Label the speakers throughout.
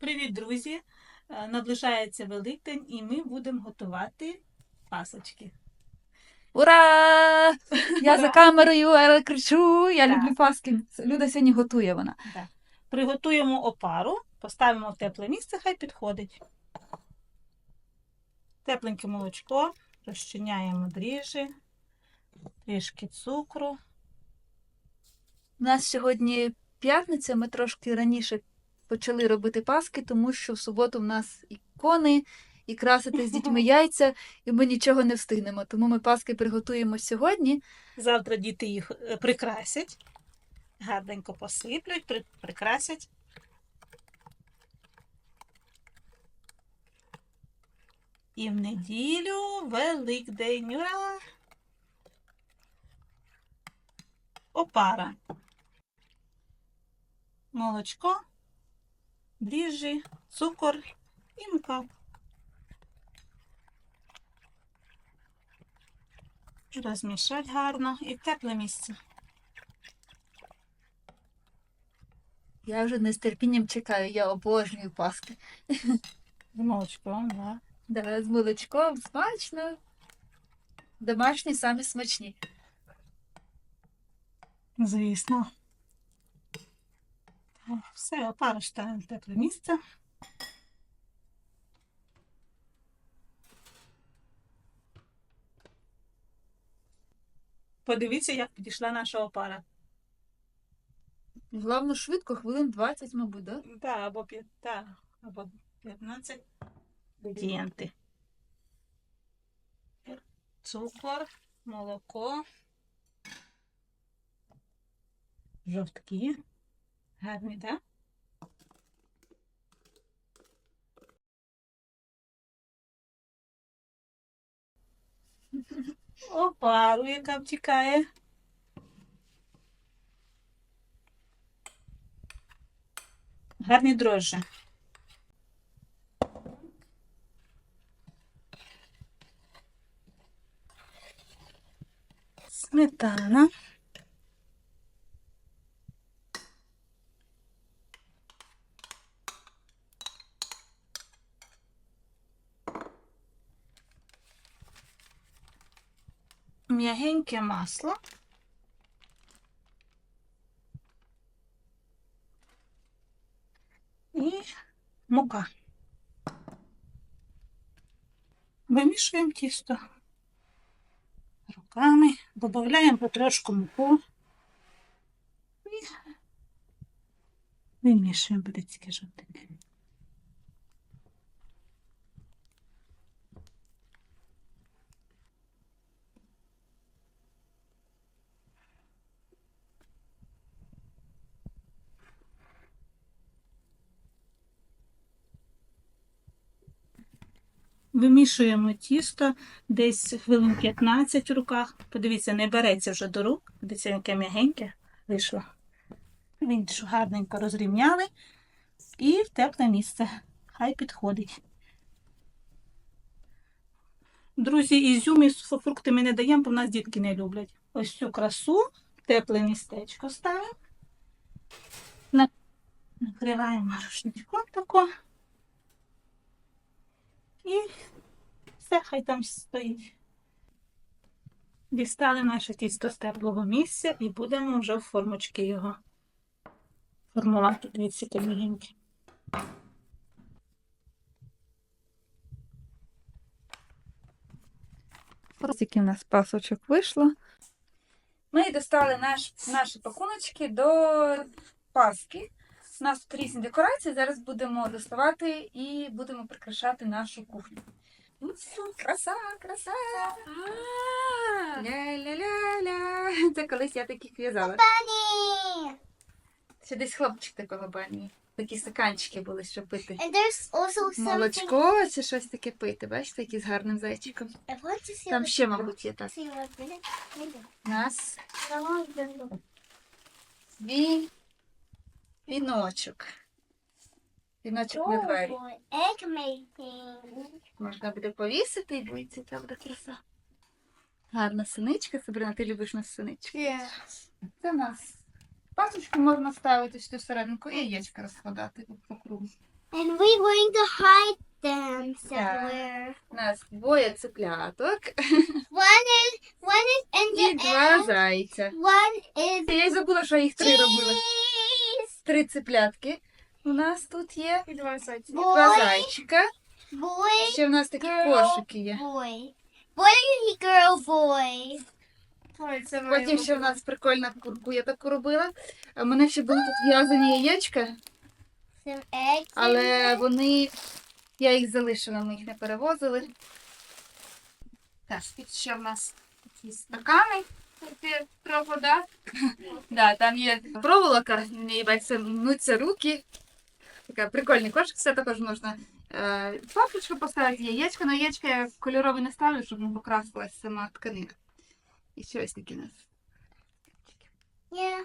Speaker 1: Привіт, друзі! Е, Наближається Великдень і ми будемо готувати пасочки.
Speaker 2: Ура! Я за камерою, але кричу, я
Speaker 1: Так.
Speaker 2: люблю паски. Люда сьогодні готує вона.
Speaker 1: Приготуємо опару, поставимо в тепле місце, хай підходить. Тепленьке молочко, розчиняємо дріжджі, трішки цукру.
Speaker 2: У нас сьогодні п'ятниця, ми трошки раніше почали робити паски, тому що в суботу в нас і кони, і красити з дітьми яйця, і ми нічого не встигнемо. Тому ми паски приготуємо сьогодні.
Speaker 1: Завтра діти їх е, прикрасять, гарненько посиплють, при- прикрасять. І в неділю Великдень. Ура! Опара. Молочко, дріжджі, цукор і мука. Розмішать гарно і в тепле місце.
Speaker 2: Я вже не з терпінням чекаю, я обожнюю паски.
Speaker 1: З молочком, да.
Speaker 2: Да, з молочком, смачно. Домашні самі смачні.
Speaker 1: Звісно. Так, Все, опару ставимо в тепле місце. Подивіться, як підійшла наша опара.
Speaker 2: Головне, швидко, хвилин 20, мабуть, да?
Speaker 1: Да, або, п'ят- да, або 15 інгредієнти. Цукор, молоко, жовтки. Гарні, так? Да? Опару, яка втікає. Гарні дрожжі. Сметана. М'ягеньке масло. І мука. Вимішуємо тісто руками, додаємо потрошку муку і вимішуємо буде жовтеньке. Вимішуємо тісто десь хвилин 15 в руках. Подивіться, не береться вже до рук. Дивіться, яке м'ягеньке вийшло. Він гарненько розрівняли і в тепле місце. Хай підходить. Друзі, ізюм і фрукти ми не даємо, бо в нас дітки не люблять. Ось цю красу, тепле містечко ставимо. Накриваємо рушничком тако. І все, хай там стоїть. Дістали наше тісто з теплого місця і будемо вже в формочки його формувати. Дивіться, які мігенькі.
Speaker 2: Скільки в нас пасочок вийшло. Ми достали наш, наші пакуночки до Паски. У нас тут різні декорації. Зараз будемо доставати і будемо прикрашати нашу кухню. Ну, все, краса, краса. Ля-ля-ля-ля. Це колись я таких в'язала. Ще десь хлопчик такого бані. Такі стаканчики були, щоб пити.
Speaker 3: And there's also something.
Speaker 2: Молочко чи щось таке пити. Бачите, які з гарним зайчиком.
Speaker 3: I want to see
Speaker 2: Там
Speaker 3: what-
Speaker 2: ще, мабуть, є так.
Speaker 3: see what minute. Minute.
Speaker 2: У нас Свій віночок. Віночок
Speaker 3: making.
Speaker 2: Можна буде повісити і дивіться, яка буде краса. Гарна синичка. Сабрина, ти любиш нас синички.
Speaker 3: Yes.
Speaker 2: Це у нас пасочку можна ставити сюди всерединку і яєчка розкладати по кругу.
Speaker 3: And we're going to hide them somewhere.
Speaker 2: У нас двоє цепляток
Speaker 3: One is one is in
Speaker 2: і два зайця.
Speaker 3: One is
Speaker 2: Я й забула, що їх три робили. Три цеплятки. У нас тут є І два
Speaker 3: Boy,
Speaker 2: зайчика.
Speaker 3: boy,
Speaker 2: Ще в нас такі
Speaker 3: girl,
Speaker 2: кошики є.
Speaker 3: boy. Boy, girl, boy.
Speaker 2: Потім ще в нас прикольна курку я таку робила. У мене ще були тут в'язані яєчка,
Speaker 3: Some eggs.
Speaker 2: але вони. Я їх залишила, ми їх не перевозили. Так, тут ще в нас такі стакани. Такі трохи, да? да, там є проволока, мнуться руки. Така прикольний кошик, все також можна е, папочку поставити, яєчко, але яєчко я кольорове не ставлю, щоб не покрасилась сама тканина. І ще ось такі у нас.
Speaker 3: Yeah.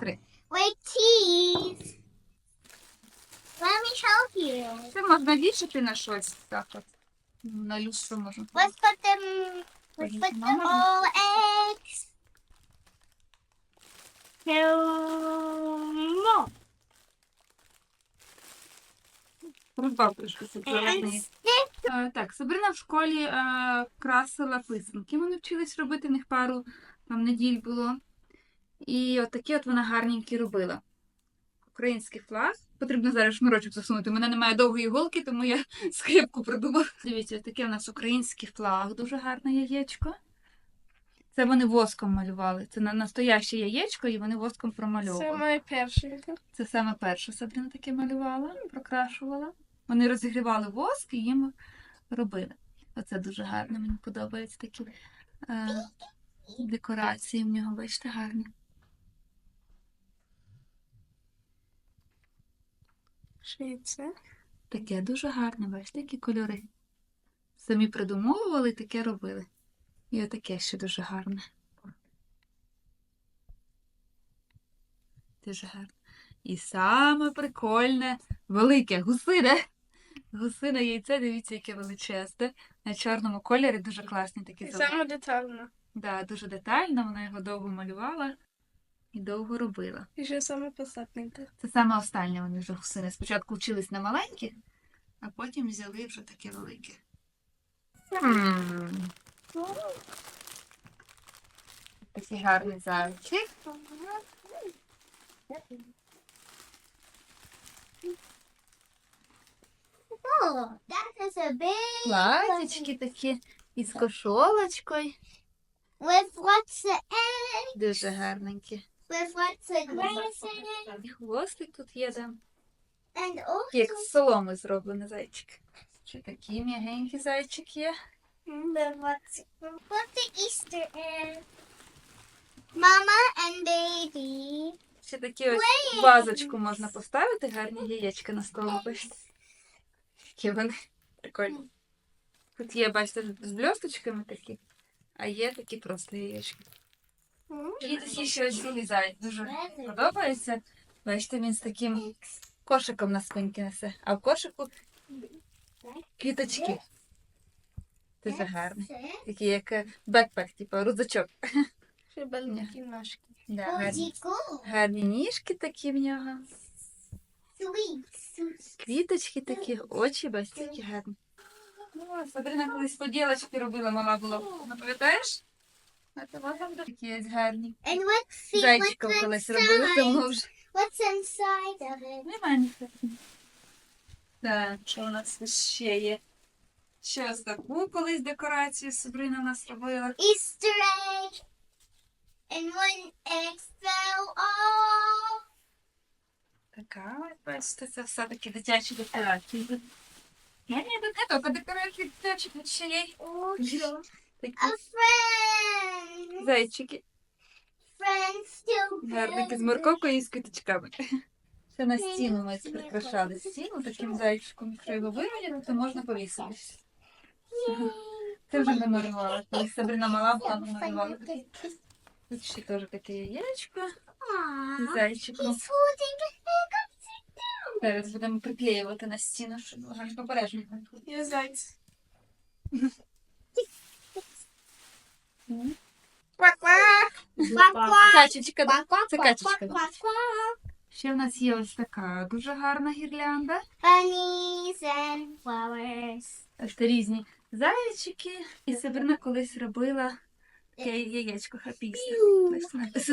Speaker 2: Три.
Speaker 3: Wait, cheese. Let me help you.
Speaker 2: Це можна вішати на щось. Так от. На люстру можна.
Speaker 3: Let's put them. Let's
Speaker 2: Put on.
Speaker 3: all eggs.
Speaker 2: Трошки це Е, Так, Сабрина в школі е, красила писанки. Вони вчились робити, в них пару там неділь було. І от такі от вона гарненькі робила. Український флаг. Потрібно зараз шнурочок засунути. У мене немає довгої голки, тому я скрипку придумала. Дивіться, таке у нас український флаг, дуже гарне яєчко. Це вони воском малювали. Це настояще яєчко, і вони воском промальовували.
Speaker 4: Це моє перше.
Speaker 2: Це саме перше Сабріна таке малювала, прокрашувала. Вони розігрівали воск і їм робили. Оце дуже гарно, мені подобаються такі е, декорації в нього, бачите, гарні.
Speaker 4: Це.
Speaker 2: Таке дуже гарне, бачите, які кольори. Самі придумовували, таке робили. І отаке ще дуже гарне. Дуже гарне. І саме прикольне, велике гусине. Гусине яйце, дивіться, яке величезне. На чорному кольорі дуже класні такі
Speaker 4: І
Speaker 2: зелені.
Speaker 4: саме детально.
Speaker 2: Да, дуже детально, вона його довго малювала і довго робила.
Speaker 4: І ще саме посадненьке.
Speaker 2: Це саме останнє вони вже гусини. Спочатку вчились на маленькі, а потім взяли вже таке велике. Такий гарний зайчик. Платічки такі із кошолочкою. Дуже гарненькі. І хвостик тут є, да. Як з соломи зроблений зайчик. Ще такі м'ягенькі зайчик є.
Speaker 3: egg. Mama and baby.
Speaker 2: Ще такі ось вазочку можна поставити, гарні яєчка на. Бачите? Такі вони прикольні. Тут є, бачите, з бльосточками такі, а є такі просто яєчки. І такий ще ось другий заяць дуже подобається. Бачите, він з таким кошиком на спинці несе. А в кошику квіточки. Дуже гарний. Такий як е, бекпек, типу рюкзачок.
Speaker 4: Ще ножки.
Speaker 2: Да, гарні. Гарні ніжки такі в нього. Квіточки такі, очі бачите, які гарні. Сабрина колись поділочки робила, мама була. Не пам'ятаєш? А то вам там такі гарні. Зайчиком
Speaker 3: what's
Speaker 2: колись робили, тому
Speaker 3: inside.
Speaker 2: вже
Speaker 3: What's inside of it?
Speaker 2: немає ніхто. Так, що у нас ще є? Ще ось таку колись декорацію Сабрина у нас робила.
Speaker 3: Easter egg. And one egg fell off.
Speaker 2: Така, бачите, це все такі дитячі декорації. Я не до тільки декорації дитячі, ще є такі
Speaker 3: A friend.
Speaker 2: зайчики. Гарники з морковкою і з квіточками. Ще на стіну ми прикрашали стіну таким зайчиком. Якщо його вирівняти, то можна повісити. Це вже ми малювали. Коли Сабрина мала була, ми. Тут ще теж таке яєчко
Speaker 3: down.
Speaker 2: Зараз будемо приклеювати на стіну, щоб обережно.
Speaker 4: Є зайць.
Speaker 2: Качечка, да?
Speaker 3: Quack, quack,
Speaker 2: Це
Speaker 3: quack,
Speaker 2: качечка. Ще в нас є ось така дуже гарна гірлянда.
Speaker 3: Bunnies and flowers.
Speaker 2: Це різні зайчики. І Сабрина колись робила таке яєчко хапісне. Ось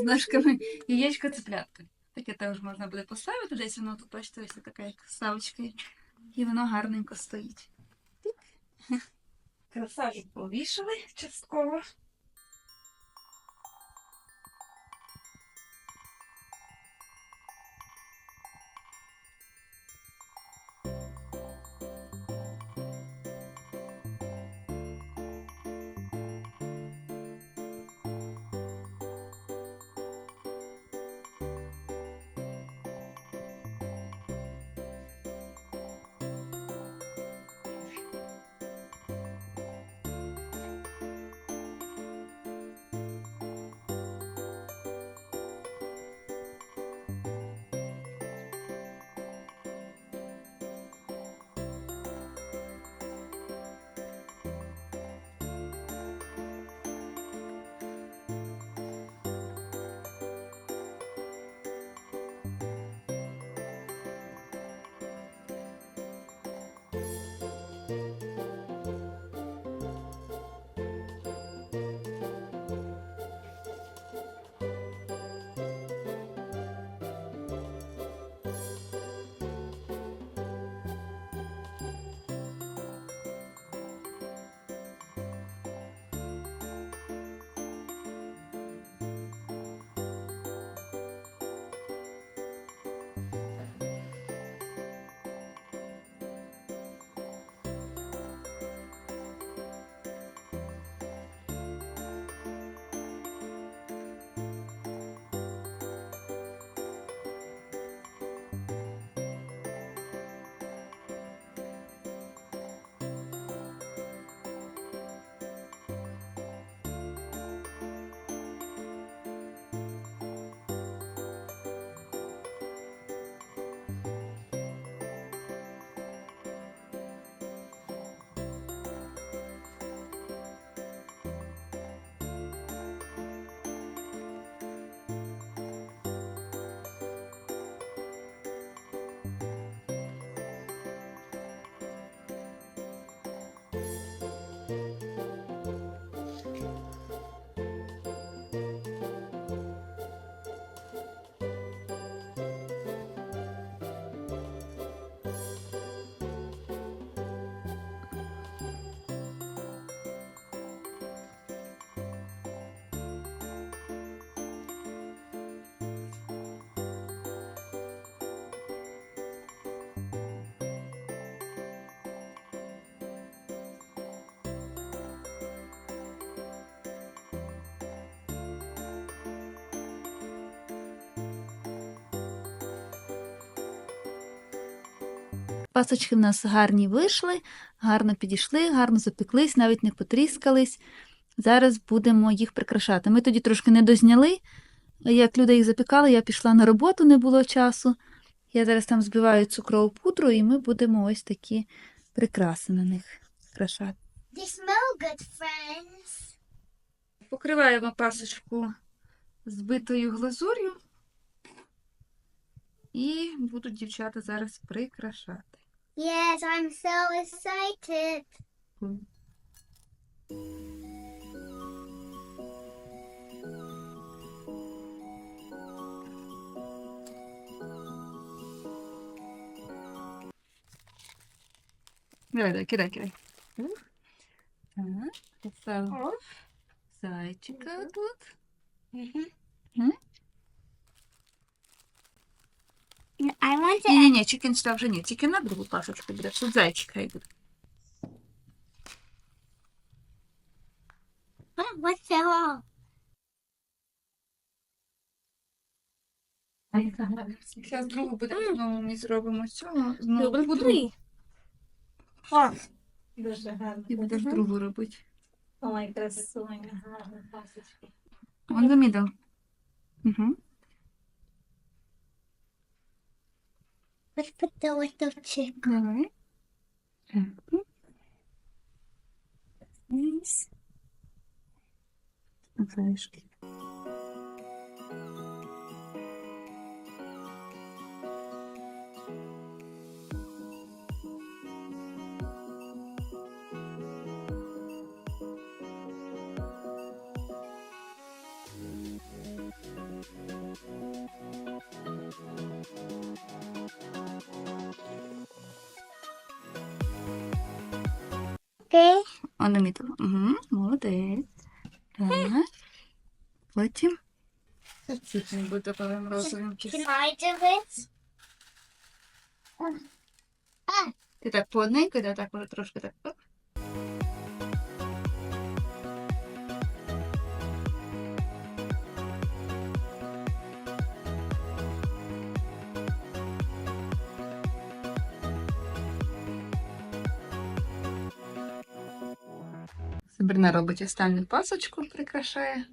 Speaker 2: з ножками яєчко цеплятка. Таке теж можна буде поставити десь воно тут бачите, ось така як ставочка. І воно гарненько стоїть. Красаві повішали частково. Thank you. Пасочки в нас гарні вийшли, гарно підійшли, гарно запеклись, навіть не потріскались. Зараз будемо їх прикрашати. Ми тоді трошки не дозняли. Як люди їх запікали, я пішла на роботу, не було часу. Я зараз там збиваю цукрову пудру, і ми будемо ось такі прикраси на них прикрашати.
Speaker 3: They smell good, friends.
Speaker 2: Покриваємо пасочку збитою глазур'ю. І будуть дівчата зараз прикрашати.
Speaker 3: Yes, I'm so excited.
Speaker 2: Давай, давай, кидай, кидай. Так, поставимо зайчика тут.
Speaker 3: I want to.
Speaker 2: Ні, ні, ні, чікен сюди вже ні, тільки на другу пасочку буде. Тут зайчик хай буде.
Speaker 3: What? What's that all?
Speaker 2: Зараз другу буде, знову ми зробимо цього, знову буду.
Speaker 1: О, дуже гарно.
Speaker 2: І будеш другу робити.
Speaker 1: Ой, красуня, гарна пасочка.
Speaker 2: On the middle. Угу.
Speaker 3: Little chick.
Speaker 2: Nice. Залишки.
Speaker 3: Okay.
Speaker 2: On the middle. Угу, молодець. Так. Потім. Тут не буде таким розовим
Speaker 3: Can I do it?
Speaker 2: Ти так по одненько, да, так може трошки так. Сабрина робить останню пасочку, прикрашає.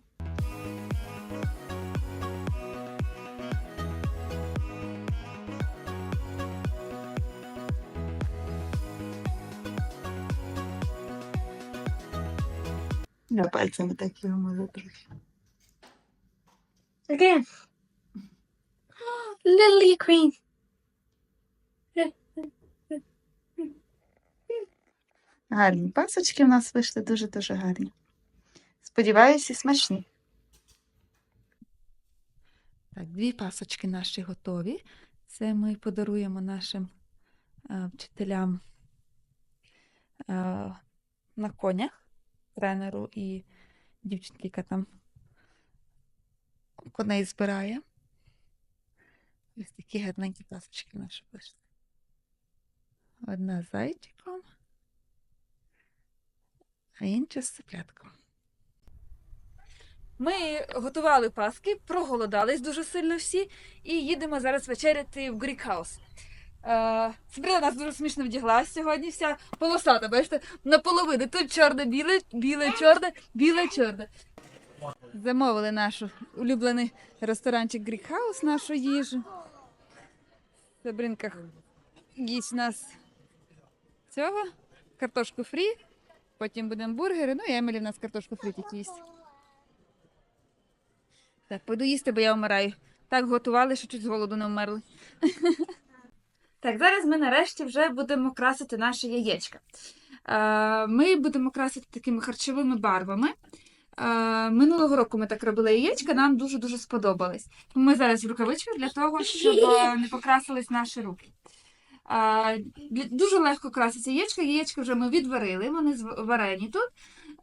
Speaker 2: Я пальцями так його можу трохи.
Speaker 4: Again. Lily Queen.
Speaker 2: Гарні пасочки в нас вийшли дуже-дуже гарні. Сподіваюся, смачні. Так, дві пасочки наші готові. Це ми подаруємо нашим е, вчителям е, на конях, тренеру і дівчинки, яка там коней збирає. Ось такі гарненькі пасочки наші вийшли. Одна з зайчиком а інша з цыплятком. Ми готували паски, проголодались дуже сильно всі, і їдемо зараз вечеряти в House. Е, нас дуже смішно вдяглась сьогодні, вся полосата, бачите, наполовину. Тут чорне-біле, біле-чорне, біле-чорне. Замовили наш улюблений ресторанчик House, нашу їжу. Сабринка їсть нас цього, картошку фрі. Потім будемо бургери, ну і Емілі в нас картошку фрі тільки їсть. Так, пойду їсти, бо я вмираю. Так готували, що чуть з голоду не вмерли. Так, зараз ми нарешті вже будемо красити наші яєчка. Е, Ми будемо красити такими харчовими барвами. Е, Минулого року ми так робили яєчка, нам дуже-дуже сподобались. Ми зараз в рукавичках для того, щоб е, не покрасились наші руки. Дуже легко краситься яєчка. Яєчка вже ми відварили, вони варені тут.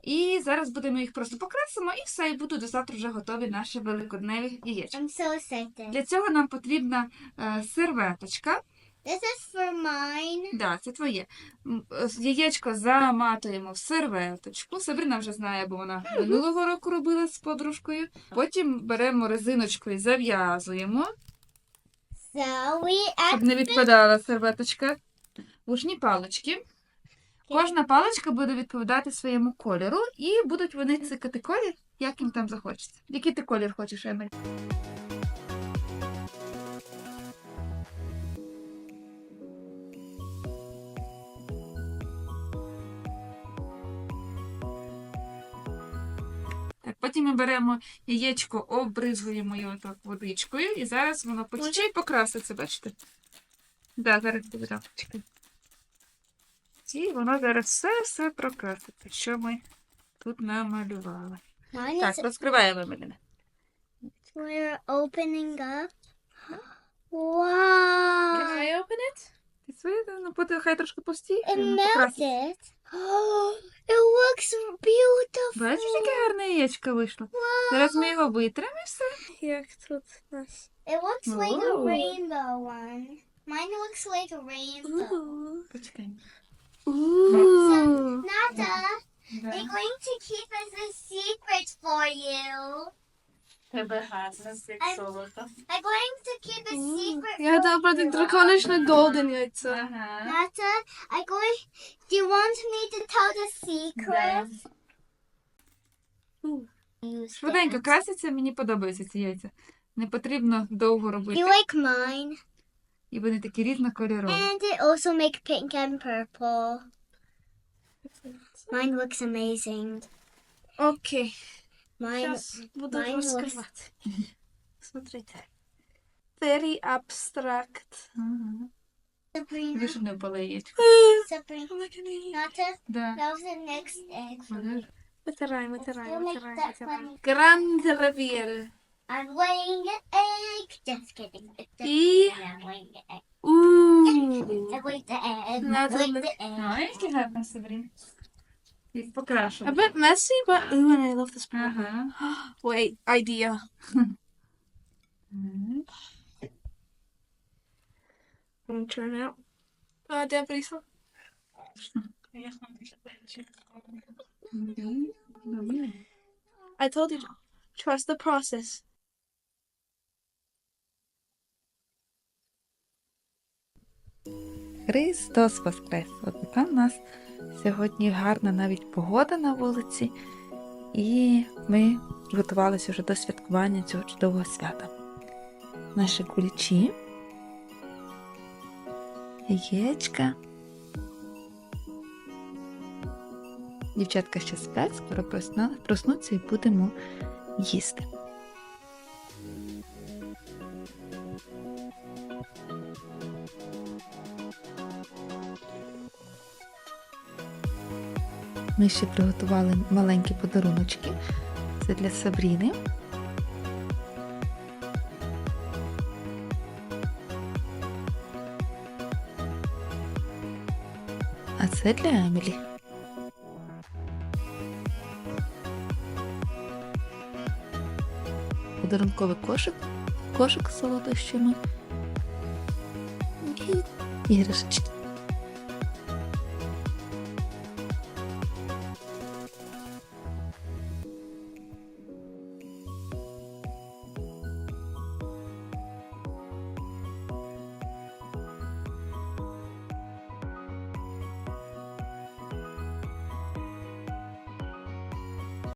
Speaker 2: І зараз будемо їх просто покрасимо і все, і будуть до завтра вже готові наші великодневі
Speaker 3: excited.
Speaker 2: Для цього нам потрібна е, серветочка.
Speaker 3: This is for mine.
Speaker 2: Да, це твоє. Е, Яєчко заматуємо в серветочку. Сабрина вже знає, бо вона минулого року робила з подружкою. Потім беремо резиночку і зав'язуємо, щоб не відпадала серветочка. Вушні палички. Кожна паличка буде відповідати своєму кольору, і будуть вони цикати колір, як їм там захочеться. Який ти колір хочеш, Емель? Так, потім ми беремо яєчко, обризуємо його так водичкою, і зараз воно потіче і покраситься, бачите? Да, зараз буде. І воно зараз все-все прокраситься, що ми тут намалювали. Так, розкриваємо мене.
Speaker 3: we're opening up.
Speaker 4: Can I open it?
Speaker 2: Своє, ну, хай трошки пусті.
Speaker 3: It melted. Oh, it looks beautiful.
Speaker 2: Бачиш, яке гарне яєчко вийшло. Зараз ми його витримо і все.
Speaker 4: Як тут нас?
Speaker 3: It looks like a rainbow one. Mine looks like a rainbow.
Speaker 2: Почекай.
Speaker 4: Ooh.
Speaker 3: Nada, I'm going to keep as a secret for you.
Speaker 2: Тебе гарно,
Speaker 3: як
Speaker 2: золото.
Speaker 3: I'm going to keep a secret.
Speaker 4: Я гадала про драконичне голден яйцо.
Speaker 2: Ага.
Speaker 3: I'm going. Do you want me to tell the secret?
Speaker 2: Швиденько краситься, мені подобаються ці яйця. Не потрібно довго
Speaker 3: You like mine,
Speaker 2: І вони такі різнокольорові.
Speaker 3: and it also make pink and purple. Mine looks amazing.
Speaker 4: Окей.
Speaker 3: Mine.
Speaker 4: Зараз буду
Speaker 3: mine looks-
Speaker 4: розкривати. Смотрите. Very abstract.
Speaker 3: Sabrina.
Speaker 2: Більше не впало яєчко.
Speaker 3: Sabrina.
Speaker 4: Look at me.
Speaker 3: Nada,
Speaker 2: Да.
Speaker 3: that was the next egg. for me.
Speaker 4: Витирай, витирай,
Speaker 3: You make
Speaker 4: витирай,
Speaker 3: that
Speaker 4: витирай.
Speaker 3: funny.
Speaker 4: Гранде ревіл.
Speaker 3: I'm laying an egg. Just kidding. It's just
Speaker 4: І...
Speaker 3: kidding. I'm laying an egg.
Speaker 4: Ууу.
Speaker 3: I laid the egg. I
Speaker 4: Nada,
Speaker 3: laid
Speaker 4: look.
Speaker 3: the egg.
Speaker 2: А, які гарна Сабрін.
Speaker 4: A bit messy, but ooh, and I love this part.
Speaker 2: Uh-huh.
Speaker 4: Wait, idea. mm-hmm. I'm turn out. Uh, definitely Son. I told you, trust the process.
Speaker 2: Chrystus Woskres! Pan nas сьогодні гарна навіть погода на вулиці, і ми готувалися вже до святкування цього чудового свята. Наші кулічі, яєчка. Дівчатка ще сплять, скоро проснуться і будемо їсти. Ми ще приготували маленькі подаруночки. Це для Сабріни. А це для Емілі. Подарунковий кошик, кошик з солодощами і іграшечки.